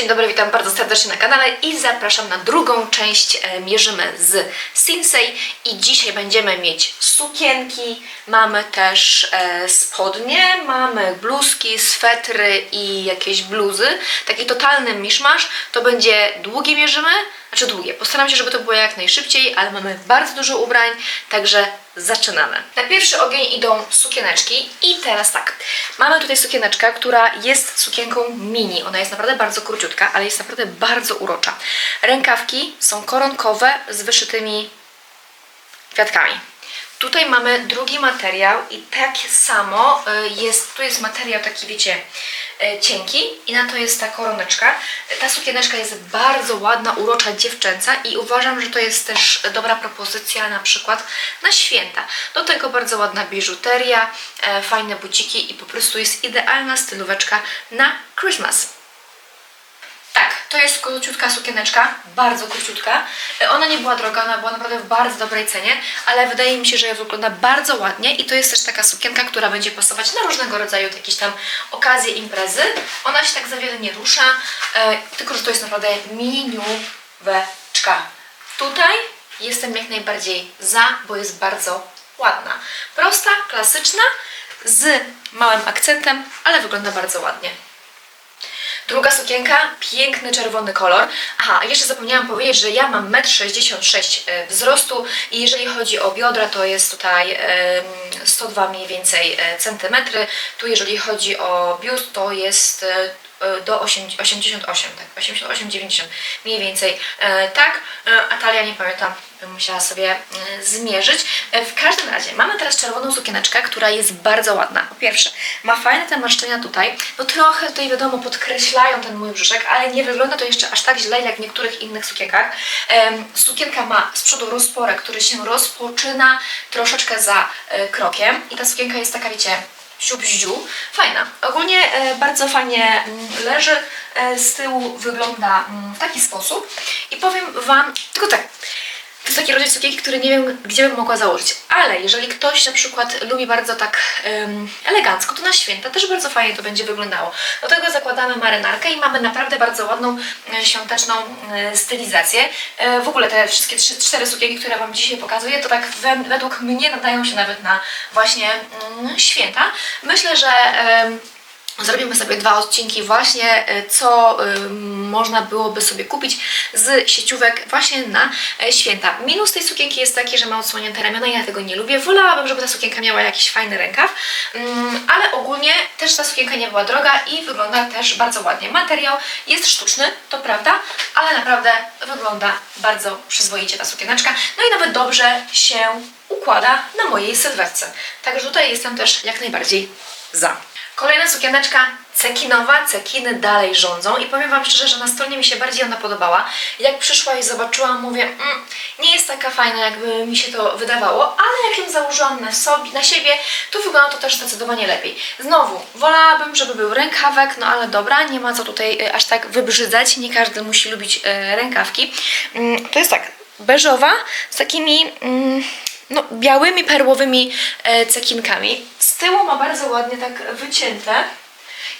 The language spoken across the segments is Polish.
dzień dobry, witam bardzo serdecznie na kanale i zapraszam na drugą część e, Mierzymy z Sinsei i dzisiaj będziemy mieć sukienki, mamy też e, spodnie, mamy bluzki, swetry i jakieś bluzy, taki totalny miszmasz, to będzie długie Mierzymy, znaczy długie, postaram się, żeby to było jak najszybciej, ale mamy bardzo dużo ubrań, także zaczynamy. Na pierwszy ogień idą sukieneczki i teraz tak, mamy tutaj sukieneczkę, która jest sukienką mini, ona jest naprawdę bardzo króciutka, ale jest naprawdę bardzo urocza. Rękawki są koronkowe z wyszytymi kwiatkami. Tutaj mamy drugi materiał i tak samo y, jest, tu jest materiał taki, wiecie, y, cienki i na to jest ta koroneczka. Ta sukieneczka jest bardzo ładna, urocza, dziewczęca i uważam, że to jest też dobra propozycja na przykład na święta. Do tego bardzo ładna biżuteria, e, fajne buciki i po prostu jest idealna stylóweczka na Christmas. To jest króciutka sukieneczka, bardzo króciutka. E, Ona nie była droga, ona była naprawdę w bardzo dobrej cenie, ale wydaje mi się, że wygląda bardzo ładnie i to jest też taka sukienka, która będzie pasować na różnego rodzaju jakieś tam okazje, imprezy. Ona się tak za wiele nie rusza, e, tylko że to jest naprawdę minióweczka. Tutaj jestem jak najbardziej za, bo jest bardzo ładna. Prosta, klasyczna, z małym akcentem, ale wygląda bardzo ładnie. Druga sukienka, piękny czerwony kolor. Aha, jeszcze zapomniałam powiedzieć, że ja mam 1,66 m wzrostu i jeżeli chodzi o biodra, to jest tutaj em, 102 mniej więcej e, centymetry. Tu jeżeli chodzi o biust, to jest e, e, do 8 88, tak, 88, 90 mniej więcej e, tak, e, a talia nie pamiętam, musiała sobie e, zmierzyć. E, w każdym razie mamy teraz czerwoną sukieneczkę, która jest bardzo ładna. Po pierwsze, ma fajne te marszczenia tutaj, no trochę tutaj wiadomo podkreślają ten mój brzuszek, ale nie wygląda to jeszcze aż tak źle jak w niektórych innych sukienkach. Sukienka ma z przodu rozporek, który się rozpoczyna troszeczkę za e, krokiem i ta sukienka jest taka, wiecie, siup ziu. Fajna. Ogólnie e, bardzo fajnie mm, leży. E, z tyłu wygląda mm, w taki sposób. I powiem Wam, tylko tak, to jest taki rodzaj sukienki, który nie wiem, gdzie bym mogła założyć. Ale jeżeli ktoś na przykład lubi bardzo tak em, elegancko, to na święta też bardzo fajnie to będzie wyglądało. Do tego zakładamy marynarkę i mamy naprawdę bardzo ładną e, świąteczną e, stylizację. E, w ogóle te wszystkie trzy, cztery sukienki, które Wam dzisiaj pokazuję, to tak we, według mnie nadają się nawet na właśnie mm, święta. Myślę, że em, Zrobimy sobie dwa odcinki właśnie, e, co y, można byłoby sobie kupić z sieciówek właśnie na e, święta. Minus tej sukienki jest taki, że ma odsłonięte ramiona i ja tego nie lubię. Wolałabym, żeby ta sukienka miała jakiś fajny rękaw, mm, ale ogólnie też ta sukienka nie była droga i wygląda też bardzo ładnie. Materiał jest sztuczny, to prawda, ale naprawdę wygląda bardzo przyzwoicie ta sukieneczka. No i nawet dobrze się układa na mojej sylwetce. Także tutaj jestem też jak najbardziej za. Kolejna sukieneczka cekinowa, cekiny dalej rządzą i powiem Wam szczerze, że na stronie mi się bardziej ona podobała. Jak przyszła i zobaczyłam, mówię, mm, nie jest taka fajna, jakby mi się to wydawało, ale jak ją założyłam na, sobie, na siebie, to wygląda to też zdecydowanie lepiej. Znowu, wolałabym, żeby był rękawek, no ale dobra, nie ma co tutaj y, aż tak wybrzydzać, nie każdy musi lubić y, rękawki. Mm, to jest tak, beżowa z takimi... Mm, no, białymi, perłowymi e, cekinkami. Z tyłu ma bardzo ładnie tak wycięte.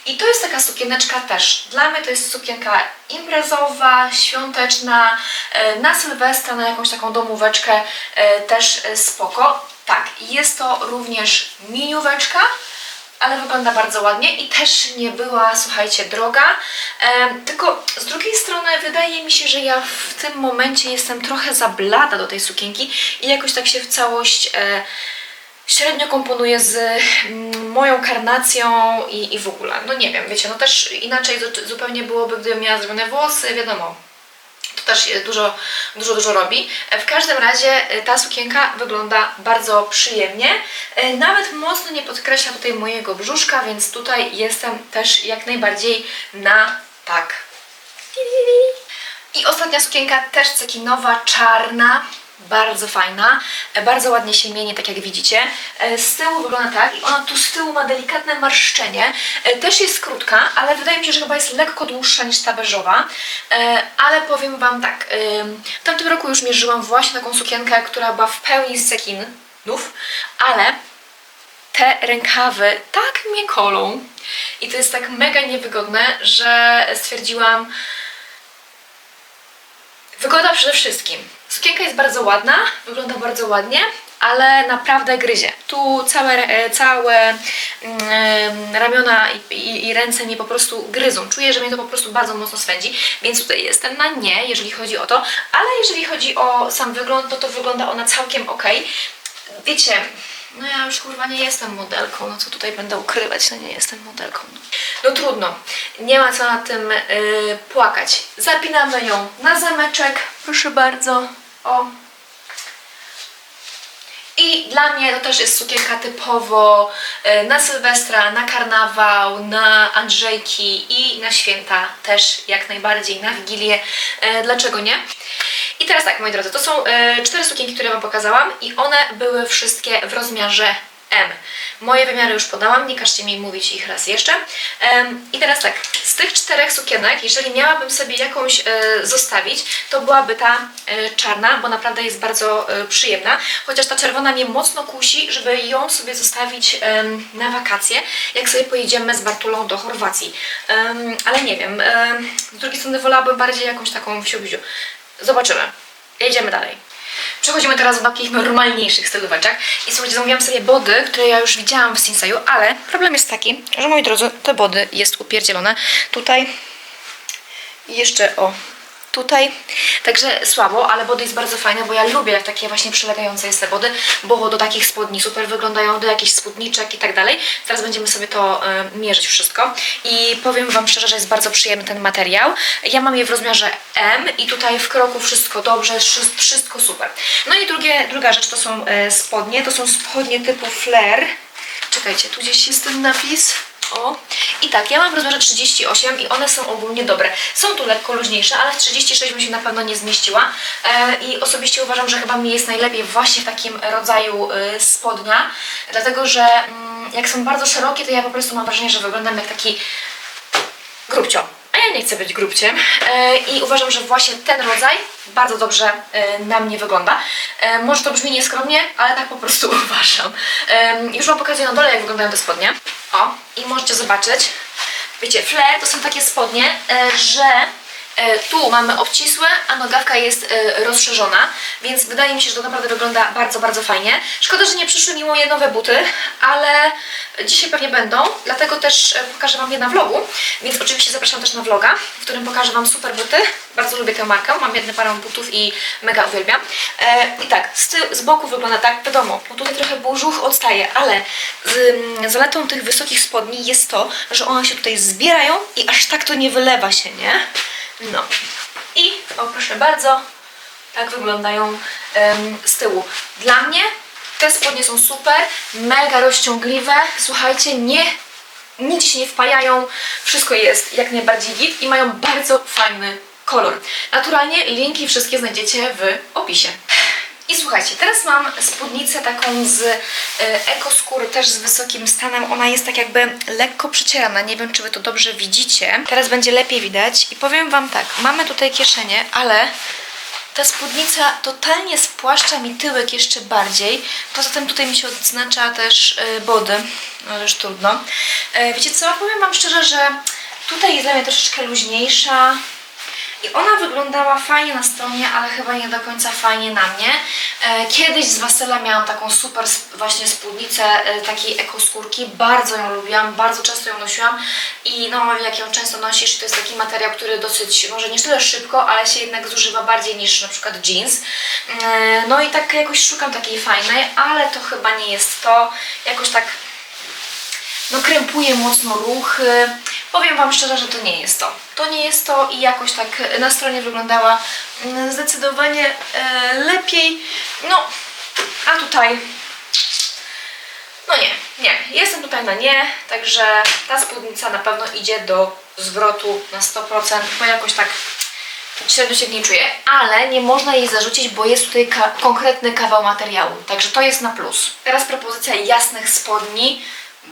I to jest taka sukieneczka też. Dla mnie to jest sukienka imprezowa, świąteczna, e, na Sylwestra, na jakąś taką domóweczkę e, też e, spoko. Tak, jest to również minióweczka, ale wygląda bardzo ładnie i też nie była, słuchajcie, droga. Em, tylko z drugiej strony wydaje mi się, że ja w tym momencie jestem trochę za blada do tej sukienki i jakoś tak się w całość e, średnio komponuje z mm, moją karnacją i, i w ogóle. No nie wiem, wiecie, no też inaczej zu- zupełnie byłoby, gdybym miała zrobione włosy, wiadomo. To też je dużo, dużo, dużo robi. E, W każdym razie e, ta sukienka wygląda bardzo przyjemnie. E, Nawet mocno nie podkreśla tutaj mojego brzuszka, więc tutaj jestem też jak najbardziej na tak. I ostatnia sukienka też cekinowa, czarna. Bardzo fajna, e, bardzo ładnie się mieni, tak jak widzicie. E, Z tyłu wygląda tak i ona tu z tyłu ma delikatne marszczenie. E, Też jest krótka, ale wydaje mi się, że chyba jest lekko dłuższa niż ta beżowa. Ale powiem Wam tak, w tamtym roku już mierzyłam właśnie taką sukienkę, która była w pełni z cekinów, ale te rękawy tak mnie kolą i to jest tak mega niewygodne, że stwierdziłam, Wygoda przede wszystkim. Sukienka jest bardzo ładna, wygląda bardzo ładnie, ale naprawdę gryzie. Tu całe, e, całe mm, ramiona i, i, i ręce mnie po prostu gryzą. Czuję, że mnie to po prostu bardzo mocno swędzi, więc tutaj jestem na nie, jeżeli chodzi o to, ale jeżeli chodzi o sam wygląd, no to wygląda ona całkiem ok. Wiecie, no ja już kurwa nie jestem modelką, no co tutaj będę ukrywać, no nie jestem modelką. No trudno, nie ma co na tym yy, płakać. Zapinamy ją na zameczek, proszę bardzo, o. I dla mnie to też jest sukienka typowo y, na Sylwestra, na karnawał, na Andrzejki i na święta też jak najbardziej, na Wigilię. Y, Dlaczego nie? I teraz tak, moi drodzy, to są y, cztery sukienki, które Wam pokazałam i one były wszystkie w rozmiarze M. Moje wymiary już podałam, nie każcie mi mówić ich raz jeszcze. I teraz tak, z tych czterech sukienek, jeżeli miałabym sobie jakąś e, zostawić, to byłaby ta e, czarna, bo naprawdę jest bardzo e, przyjemna. Chociaż ta czerwona mnie mocno kusi, żeby ją sobie zostawić na wakacje, jak sobie pojedziemy z Bartulą do Chorwacji. Ale nie wiem, em, z drugiej strony wolałabym bardziej jakąś taką wsiubiziu. Zobaczymy. Jedziemy dalej. Przechodzimy teraz do takich normalniejszych stylóweczek. I słuchajcie, zamówiłam sobie body, które ja już widziałam w Sinsaju, ale problem jest taki, że moi drodzy, te body jest upierdzielone. Tutaj jeszcze o tutaj. Także słabo, ale body jest bardzo fajne, bo ja lubię takie właśnie przylegające jest te body, bo do takich spodni super wyglądają, do jakichś spódniczek i tak dalej. Teraz będziemy sobie to e, mierzyć wszystko i powiem Wam szczerze, że jest bardzo przyjemny ten materiał. Ja mam je w rozmiarze M i tutaj w kroku wszystko dobrze, wszy- wszystko super. No i drugie, druga rzecz to są e, spodnie, to są spodnie typu flare. Czekajcie, tu gdzieś jest ten napis. O. I tak, ja mam w rozmiarze 38 i one są ogólnie dobre. Są tu lekko luźniejsze, ale w 36 bym się na pewno nie zmieściła. E, I osobiście uważam, że chyba mi jest najlepiej właśnie w takim rodzaju y, spodnia, dlatego że mm, jak są bardzo szerokie, to ja po prostu mam wrażenie, że wyglądam jak taki grubcio. A ja nie chcę być grubciem e, i uważam, że właśnie ten rodzaj bardzo dobrze e, na mnie wygląda. E, może to brzmi nieskromnie, ale tak po prostu uważam. Już Wam pokazuję na dole, jak wyglądają te spodnie. O, i możecie zobaczyć. Wiecie, flare to są takie spodnie, e, że Tu mamy obcisłe, a nogawka jest e, rozszerzona, więc wydaje mi się, że to naprawdę wygląda bardzo, bardzo fajnie. Szkoda, że nie przyszły mi moje nowe buty, ale dzisiaj pewnie będą, dlatego też e, pokażę Wam je na vlogu, więc oczywiście zapraszam też na vloga, w którym pokażę Wam super buty. Bardzo lubię tę markę, mam jedną parę butów i mega uwielbiam. E, I tak, z, z boku wygląda tak, wiadomo, bo tutaj trochę brzuch odstaje, ale z, mm, zaletą tych wysokich spodni jest to, że one się tutaj zbierają i aż tak to nie wylewa się, nie? No. I o proszę bardzo, tak wyglądają z tyłu. Dla mnie te spodnie są super, mega rozciągliwe. Słuchajcie, nie, nic się nie wpajają, wszystko jest jak najbardziej git i mają bardzo fajny kolor. Naturalnie linki wszystkie znajdziecie w opisie. I słuchajcie, teraz mam spódnicę taką z e, ekoskóry, też z wysokim stanem. Ona jest tak jakby lekko przecierana. Nie wiem, czy Wy to dobrze widzicie. Teraz będzie lepiej widać. I powiem Wam tak, mamy tutaj kieszenie, ale ta spódnica totalnie spłaszcza mi tyłek jeszcze bardziej. Poza tym tutaj mi się odznacza też e, body, ale już trudno. E, Wiecie co, powiem Wam szczerze, że tutaj jest dla mnie troszeczkę luźniejsza. I ona wyglądała fajnie na stronie, ale chyba nie do końca fajnie na mnie. E, Kiedyś z Wasela miałam taką super właśnie spódnicę e, takiej ekoskórki. Bardzo ją lubiłam, bardzo często ją nosiłam. I no, jak ją często nosisz, to jest taki materiał, który dosyć, może nie tyle szybko, ale się jednak zużywa bardziej niż na przykład jeans. E, No i tak jakoś szukam takiej fajnej, ale to chyba nie jest to. Jakoś tak no krępuje mocno ruchy. Powiem Wam szczerze, że to nie jest to. To nie jest to i jakoś tak na stronie wyglądała mm, zdecydowanie e, lepiej. No, a tutaj no nie, nie. Jestem tutaj na nie, także ta spódnica na pewno idzie do zwrotu na 100%, bo jakoś tak średnio się w niej czuję, ale nie można jej zarzucić, bo jest tutaj ka- konkretny kawał materiału, także to jest na plus. Teraz propozycja jasnych spodni,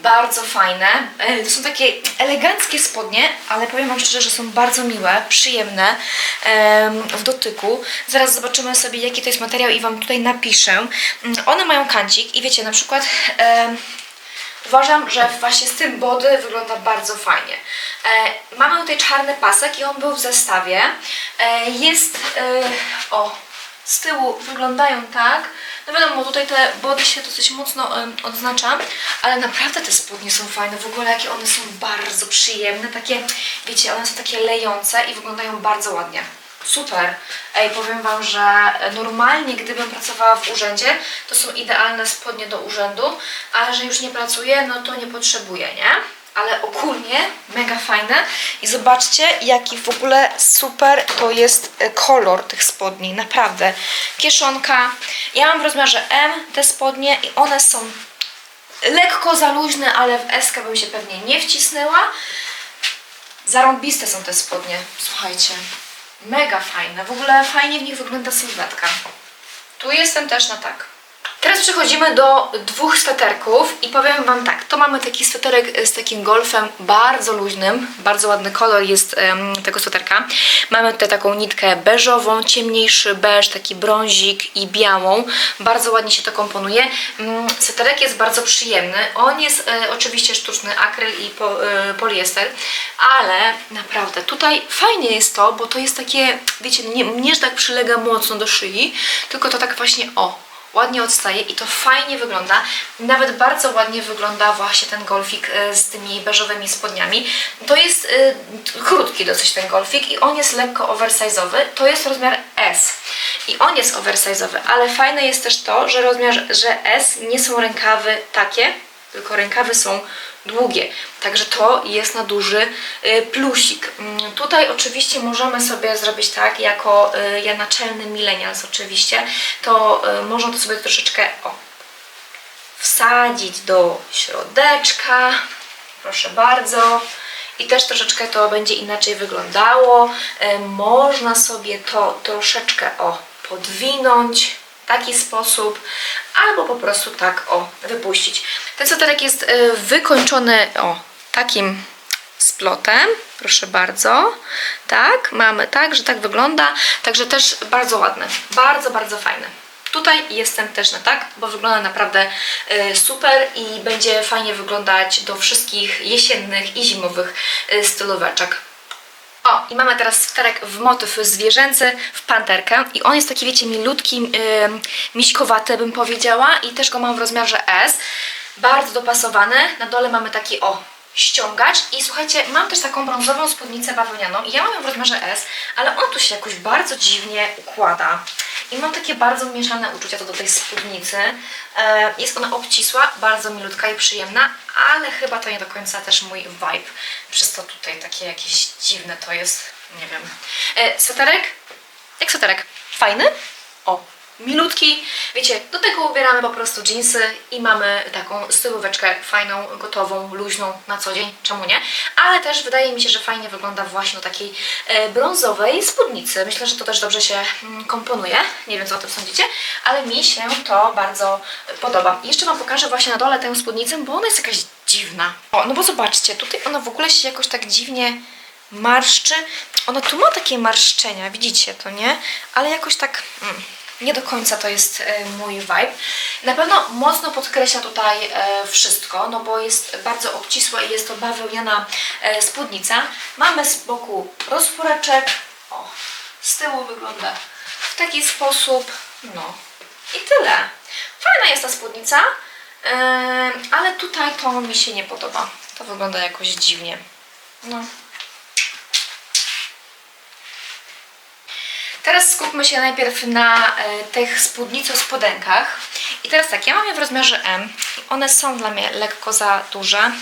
bardzo fajne. E, To są takie eleganckie spodnie, ale powiem Wam szczerze, że są bardzo miłe, przyjemne em, w dotyku. Zaraz zobaczymy sobie, jaki to jest materiał i Wam tutaj napiszę. Mm, One mają kancik i wiecie, na przykład Uważam, że właśnie z tym body wygląda bardzo fajnie. E, mamy tutaj czarny pasek i on był w zestawie. E, jest, o, z tyłu wyglądają tak. No wiadomo, tutaj te body się dosyć mocno em, odznacza, ale naprawdę te spodnie są fajne. W ogóle jakie one są bardzo przyjemne, takie, wiecie, one są takie lejące i wyglądają bardzo ładnie. Super. Ej, powiem Wam, że normalnie gdybym pracowała w urzędzie, to są idealne spodnie do urzędu, ale że już nie pracuję, no to nie potrzebuję, nie? Ale ogólnie mega fajne i zobaczcie jaki w ogóle super to jest e, kolor tych spodni, naprawdę. Kieszonka, ja mam w rozmiarze M te spodnie i one są lekko za luźne, ale w S bym się pewnie nie wcisnęła. Zarąbiste są te spodnie, słuchajcie. Mega fajne. W ogóle fajnie w nich wygląda sylwetka. Tu jestem też na tak. Teraz przechodzimy do dwóch sweterków i powiem Wam tak, to mamy taki sweterek z takim golfem bardzo luźnym, bardzo ładny kolor jest em, tego sweterka. Mamy tutaj taką nitkę beżową, ciemniejszy beż, taki brązik i białą. Bardzo ładnie się to komponuje. Mm, Sweterek jest bardzo przyjemny. On jest e, oczywiście sztuczny, akryl i po, e, poliester, ale naprawdę tutaj fajnie jest to, bo to jest takie, wiecie, nie, nie że tak przylega mocno do szyi, tylko to tak właśnie o, ładnie odstaje i to fajnie wygląda. Nawet bardzo ładnie wygląda właśnie ten golfik e, z tymi beżowymi spodniami. To jest t- krótki dosyć ten golfik i on jest lekko oversize'owy. To jest rozmiar S. I on jest oversize'owy, ale fajne jest też to, że rozmiar, że S nie są rękawy takie, tylko rękawy są długie. Także to jest na duży y, plusik. Mm, Tutaj oczywiście możemy sobie zrobić tak, jako y, ja naczelny millennials oczywiście, to y, można to sobie troszeczkę o, wsadzić do środeczka. Proszę bardzo. I też troszeczkę to będzie inaczej wyglądało. Można sobie to troszeczkę o podwinąć taki sposób, albo po prostu tak o wypuścić. Ten sweterek jest e, wykończony o takim splotem, proszę bardzo. Tak, mamy tak, że tak wygląda. Także też bardzo ładny, bardzo, bardzo fajny. Tutaj jestem też na tak, bo wygląda naprawdę e, super i będzie fajnie wyglądać do wszystkich jesiennych i zimowych e, stylóweczek. O, i mamy teraz sweterek w motyw zwierzęcy, w panterkę i on jest taki, wiecie, milutki, yy, miśkowaty bym powiedziała i też go mam w rozmiarze S. Bardzo dopasowany. Na dole mamy taki, o, ściągacz i słuchajcie, mam też taką brązową spódnicę bawełnianą i ja mam ją w rozmiarze S, ale on tu się jakoś bardzo dziwnie układa. I mam takie bardzo mieszane uczucia co do tej spódnicy. E, jest ona obcisła, bardzo milutka i przyjemna, ale chyba to nie do końca też mój vibe. Przez to tutaj takie jakieś dziwne to jest, nie wiem. E, sweterek? Jak sweterek? Fajny? O, milutki. Wiecie, do tego ubieramy po prostu jeansy i mamy taką stylóweczkę fajną, gotową, luźną na co dzień, czemu nie? Ale też wydaje mi się, że fajnie wygląda właśnie takiej e, brązowej spódnicy. Myślę, że to też dobrze się mm, komponuje. Nie wiem, co o tym sądzicie, ale mi się to bardzo podoba. Jeszcze Wam pokażę właśnie na dole tę spódnicę, bo ona jest jakaś dziwna. O, no bo zobaczcie, tutaj ona w ogóle się jakoś tak dziwnie marszczy. Ona tu ma takie marszczenia, widzicie to, nie? Ale jakoś tak... Mm, nie do końca to jest e, mój vibe. Na pewno mocno podkreśla tutaj e, wszystko, no bo jest bardzo obcisła i jest to bawełniana e, spódnica. Mamy z boku rozporeczek. O, z tyłu wygląda w taki sposób. No i tyle. Fajna jest ta spódnica, ale tutaj to mi się nie podoba. To wygląda jakoś dziwnie. No. Teraz skupmy się najpierw na e, tych spódnico-spodenkach. I teraz tak, ja mam je w rozmiarze M. One są dla mnie lekko za duże.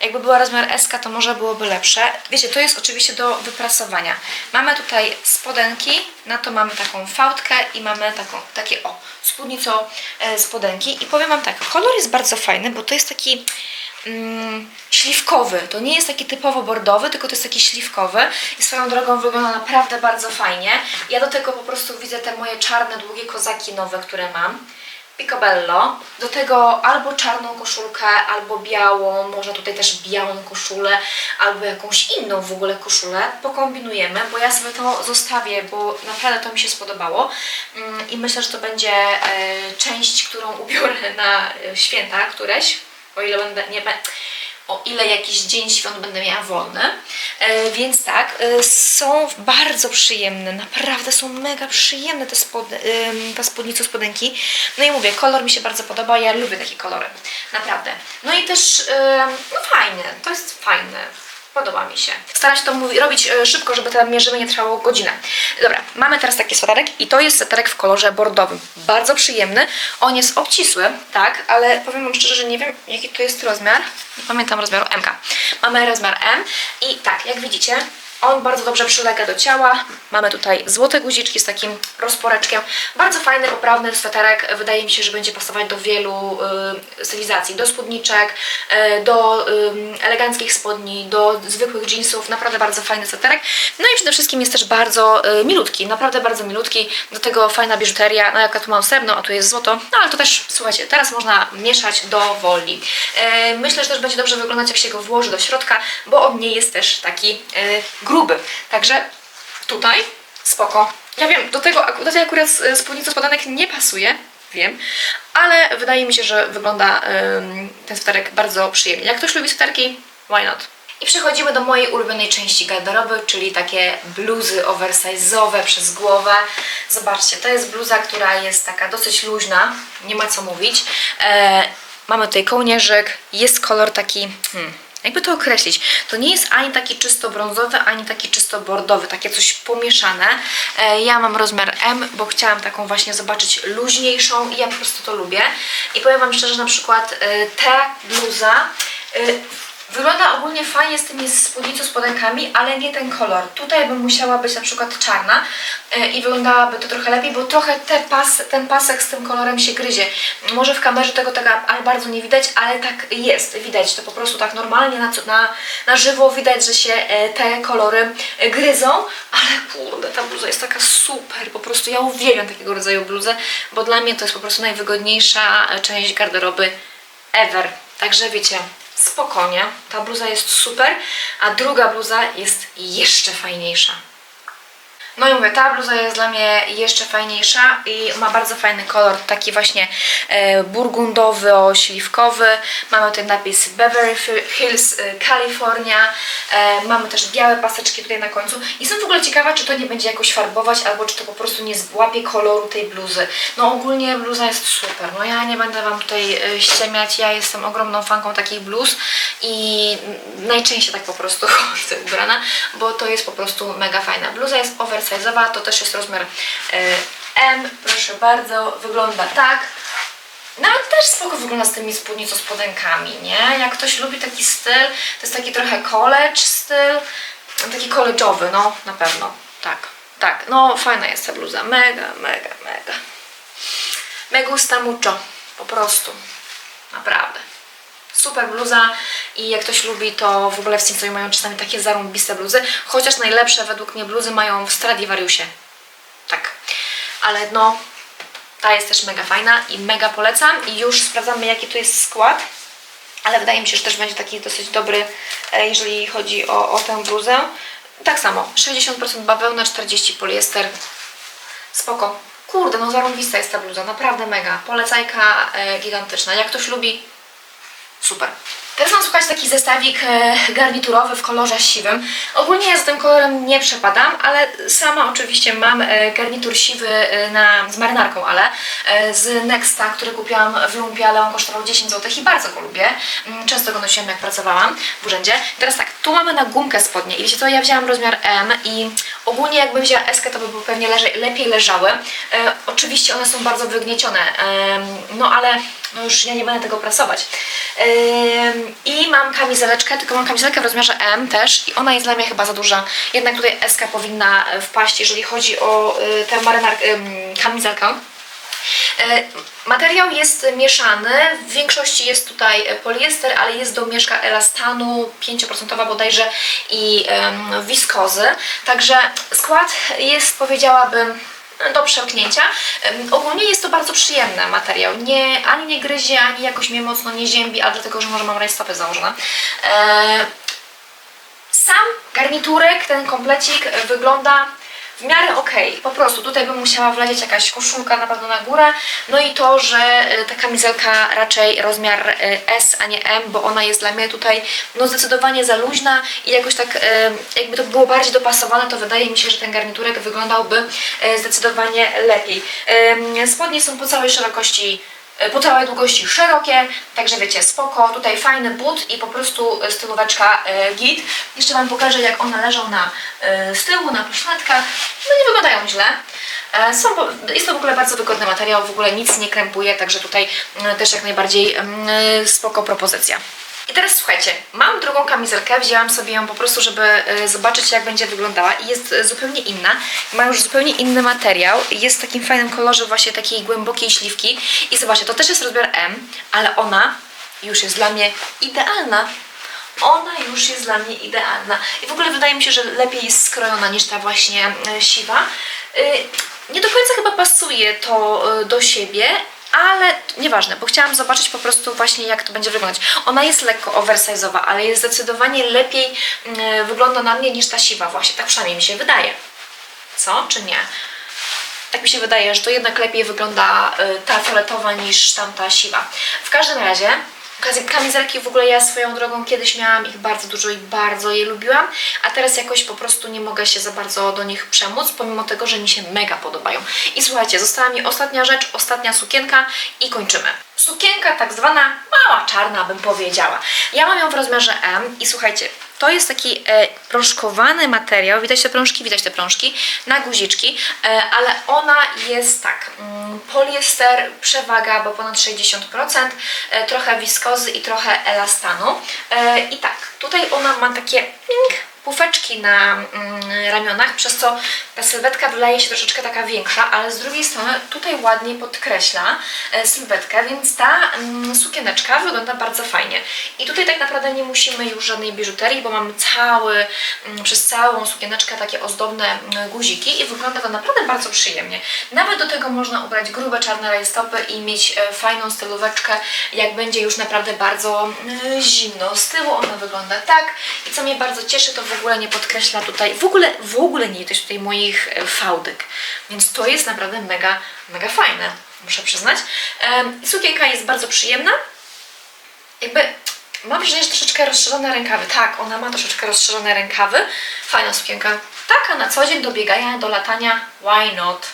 Jakby była rozmiar S, to może byłoby lepsze. Wiecie, to jest oczywiście do wyprasowania. Mamy tutaj spodenki, na to mamy taką fałdkę i mamy taką, takie o, spódnico e, spodenki. I powiem Wam tak, kolor jest bardzo fajny, bo to jest taki mm, śliwkowy. To nie jest taki typowo bordowy, tylko to jest taki śliwkowy i swoją drogą wygląda naprawdę bardzo fajnie. Ja do tego po prostu widzę te moje czarne, długie kozaki nowe, które mam. Picobello. Do tego albo czarną koszulkę, albo białą, może tutaj też białą koszulę, albo jakąś inną w ogóle koszulę. Pokombinujemy, bo ja sobie to zostawię, bo naprawdę to mi się spodobało Mm, i myślę, że to będzie e, część, którą ubiorę na e, święta któreś. o ile będę, nie o ile jakiś dzień świąt będę miała wolny. E, więc tak, e, są bardzo przyjemne, naprawdę są mega przyjemne te, spod, ym, te spódnice, spodenki. No i mówię, kolor mi się bardzo podoba, ja lubię takie kolory, naprawdę. No i też, no fajne, to jest fajne. Podoba mi się. Staram się to robić e, szybko, żeby to mierzymy nie trwało godzinę. Dobra, mamy teraz taki sweterek i to jest sweterek w kolorze bordowym. Bardzo przyjemny. On jest obcisły, tak, ale powiem Wam szczerze, że nie wiem jaki to jest rozmiar. Nie pamiętam rozmiaru MK. Mamy rozmiar M i tak, jak widzicie, on bardzo dobrze przylega do ciała. Mamy tutaj złote guziczki z takim rozporeczkiem. Bardzo fajny, poprawny sweterek. Wydaje mi się, że będzie pasować do wielu y, stylizacji. Do spódniczek, y, do y, eleganckich spodni, do zwykłych jeansów. Naprawdę bardzo fajny sweterek. No i przede wszystkim jest też bardzo y, milutki. Naprawdę bardzo milutki. Do tego fajna biżuteria. No jak ja tu mam srebrno, a tu jest złoto. No ale to też, słuchajcie, teraz można mieszać do woli. Y, myślę, że też będzie dobrze wyglądać, jak się go włoży do środka, bo on nie jest też taki y, gruby. Także tutaj spoko. Ja wiem, do tego, do tej akurat y, spódnicy spodanek nie pasuje, wiem, ale wydaje mi się, że wygląda ym, ten sweterek bardzo przyjemnie. Jak ktoś lubi sweterki, why not? I przechodzimy do mojej ulubionej części garderoby, czyli takie bluzy oversize'owe przez głowę. Zobaczcie, to jest bluza, która jest taka dosyć luźna, nie ma co mówić. E, mamy tutaj kołnierzyk, jest kolor taki, hmm, jakby to określić, to nie jest ani taki czysto brązowy, ani taki czysto bordowy, takie coś pomieszane. E, ja mam rozmiar M, bo chciałam taką właśnie zobaczyć luźniejszą i ja po prostu to lubię. I powiem Wam szczerze, na przykład e, ta bluza e, wygląda ogólnie fajnie z tymi spódnicą spodenkami, ale nie ten kolor. Tutaj bym musiała być na przykład czarna e, i wyglądałaby to trochę lepiej, bo trochę te pas, ten pasek z tym kolorem się gryzie. Może w kamerze tego tak bardzo nie widać, ale tak jest, widać to po prostu tak normalnie na, na, na żywo widać, że się e, te kolory e, gryzą, ale kurde, ta bluza jest taka super, po prostu ja uwielbiam takiego rodzaju bluzę, bo dla mnie to jest po prostu najwygodniejsza część garderoby ever. Także wiecie, spokojnie, ta bluza jest super, a druga bluza jest jeszcze fajniejsza. No i mówię, ta bluza jest dla mnie jeszcze fajniejsza i ma bardzo fajny kolor, taki właśnie e, burgundowo-śliwkowy. Mamy tutaj napis Beverly Hills, e, California. E, mamy też białe paseczki tutaj na końcu. I Jestem w ogóle ciekawa, czy to nie będzie jakoś farbować, albo czy to po prostu nie złapie koloru tej bluzy. No ogólnie bluza jest super. No ja nie będę Wam tutaj ściemiać, ja jestem ogromną fanką takich bluz i najczęściej tak po prostu chodzę ubrana, bo to jest po prostu mega fajna. Bluza jest oversize'owa, to też jest rozmiar e, M, proszę bardzo, wygląda tak. No ale też spoko wygląda z tymi spódnicą spodenkami, nie? Jak ktoś lubi taki styl, to jest taki trochę college styl, taki college'owy, no na pewno, tak, tak, no fajna jest ta bluza, mega, mega, mega. Me gusta mucho, po prostu, naprawdę. Super bluza i jak ktoś lubi, to w ogóle w Simsonie mają czasami takie zarąbiste bluzy, chociaż najlepsze według mnie bluzy mają w Stradivariusie. Tak, ale no, ta jest też mega fajna i mega polecam i już sprawdzamy jaki tu jest skład. Ale wydaje mi się, że też będzie taki dosyć dobry, e, jeżeli chodzi o, o tę bluzę. Tak samo, 60% bawełna, 40% poliester. Spoko. Kurde, no zarąbista jest ta bluza, naprawdę mega. Polecajka e, gigantyczna. Jak ktoś lubi, super. Teraz mam słuchać taki zestawik e, garniturowy w kolorze siwym. Ogólnie ja z tym kolorem nie przepadam, ale sama oczywiście mam e, garnitur siwy e, na, z marynarką, ale z Nexta, który kupiłam w lumpie, ale on kosztował 10 zł i bardzo go lubię. Mm, Często go nosiłam jak pracowałam w urzędzie. Teraz tak, tu mamy na gumkę spodnie i wiecie co, ja wzięłam rozmiar M i ogólnie jakbym wzięła S, to by były pewnie lepiej leżały. Oczywiście one są bardzo wygniecione, no ale no już ja nie będę tego prasować. I mam kamizeleczkę, tylko mam kamizelkę w rozmiarze M też i ona jest dla mnie chyba za duża. Jednak tutaj S powinna e, wpaść, jeżeli chodzi o y, tę marynarkę, ym, kamizelkę. E, Materiał jest mieszany, w większości jest tutaj e, poliester, ale jest domieszka elastanu 5% bodajże i wiskozy. Także skład jest powiedziałabym do przełknięcia. Ogólnie jest to bardzo przyjemny materiał. Nie, ani nie gryzie, ani jakoś mnie mocno nie ziębi, a dlatego, że może mam rajstopy założone. E, sam garniturek, ten komplecik wygląda w miarę okej. Po prostu tutaj bym musiała wlecieć jakaś koszulka na pewno na górę. No i to, że e, ta kamizelka raczej rozmiar e, S, a nie M, bo ona jest dla mnie tutaj no zdecydowanie za luźna i jakoś tak e, jakby to było bardziej dopasowane, to wydaje mi się, że ten garniturek wyglądałby zdecydowanie lepiej. Spodnie są po całej szerokości po całej długości szerokie, także wiecie, spoko, tutaj fajny but i po prostu e, stylóweczka e, git. Jeszcze Wam pokażę, jak one leżą na, e, z tyłu, na poszlatkach. No nie wyglądają źle. E, Są, jest to w ogóle bardzo wygodny materiał, w ogóle nic nie krępuje, także tutaj też jak najbardziej mm, e, spoko propozycja. I teraz słuchajcie, mam drugą kamizelkę, wzięłam sobie ją po prostu, żeby e, zobaczyć jak będzie wyglądała i jest e, zupełnie inna. Ma już zupełnie inny materiał, jest w takim fajnym kolorze właśnie takiej głębokiej śliwki i zobaczcie, to też jest rozmiar M, ale ona już jest dla mnie idealna. Ona już jest dla mnie idealna. I w ogóle wydaje mi się, że lepiej jest skrojona niż ta właśnie e, siwa. Nie do końca chyba pasuje to do siebie, ale nieważne, bo chciałam zobaczyć po prostu właśnie jak to będzie wyglądać. Ona jest lekko oversize'owa, ale jest zdecydowanie lepiej y, wygląda na mnie niż ta siwa właśnie, tak przynajmniej mi się wydaje. Co, czy nie? Tak mi się wydaje, że to jednak lepiej wygląda y, ta fioletowa niż tamta siwa. W każdym razie kamizelki w ogóle ja swoją drogą kiedyś miałam ich bardzo dużo i bardzo je lubiłam, a teraz jakoś po prostu nie mogę się za bardzo do nich przemóc, pomimo tego, że mi się mega podobają. I słuchajcie, została mi ostatnia rzecz, ostatnia sukienka i kończymy. Sukienka tak zwana mała czarna bym powiedziała. Ja mam ją w rozmiarze M i słuchajcie, to jest taki e, prążkowany materiał, widać te prążki, widać te prążki, na guziczki, e, ale ona jest tak, mm, poliester, przewaga, bo ponad 60%, e, trochę wiskozy i trochę elastanu. E, I tak, tutaj ona ma takie pufeczki na mm, ramionach, przez co ta sylwetka wydaje się troszeczkę taka większa, ale z drugiej strony tutaj ładnie podkreśla e, sylwetkę, więc ta mm, sukieneczka wygląda bardzo fajnie. I tutaj tak naprawdę nie musimy już żadnej biżuterii, bo mamy cały, mm, przez całą sukieneczkę takie ozdobne guziki i wygląda to naprawdę bardzo przyjemnie. Nawet do tego można ubrać grube czarne rajstopy i mieć e, fajną stylóweczkę, jak będzie już naprawdę bardzo zimno. Z tyłu ona wygląda tak i co mnie bardzo cieszy, to w ogóle nie podkreśla tutaj, w ogóle, w ogóle nie widać tutaj moich e, fałdek, więc to jest naprawdę mega, mega fajne, muszę przyznać. Em, Sukienka jest bardzo przyjemna, jakby mam wrażenie, że troszeczkę rozszerzone rękawy. Tak, ona ma troszeczkę rozszerzone rękawy. Fajna sukienka. Taka na co dzień do biegania, do latania. Why not?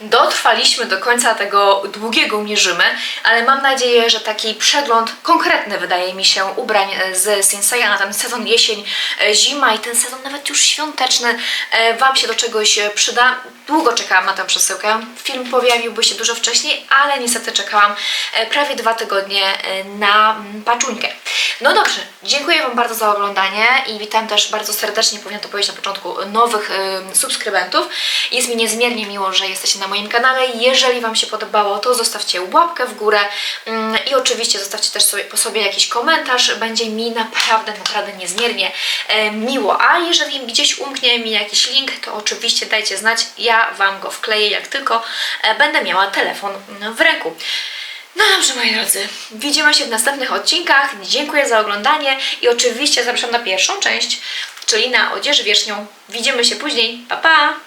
Dotrwaliśmy do końca tego długiego mierzymy, ale mam nadzieję, że taki przegląd konkretny wydaje mi się ubrań e, z Sinseya na ten sezon jesień, e, zima i ten sezon nawet już świąteczny e, Wam się do czegoś przyda. Długo czekałam na tę przesyłkę. Film pojawiłby się dużo wcześniej, ale niestety czekałam prawie dwa tygodnie na mm, paczuńkę. No dobrze, dziękuję Wam bardzo za oglądanie i witam też bardzo serdecznie, powinna to powiedzieć na początku, nowych subskrybentów. Jest mi niezmiernie miło, że jesteście na moim kanale. Jeżeli Wam się podobało, to zostawcie łapkę w górę mm, i oczywiście zostawcie też sobie, po sobie jakiś komentarz. Będzie mi naprawdę, naprawdę niezmiernie e, miło. A jeżeli gdzieś umknie mi jakiś link, to oczywiście dajcie znać. Ja Wam go wkleję, jak tylko e, będę miała telefon w ręku. No dobrze, moi drodzy, widzimy się w następnych odcinkach. Dziękuję za oglądanie i oczywiście zapraszam na pierwszą część, czyli na odzież wierzchnią. Widzimy się później. Pa, pa!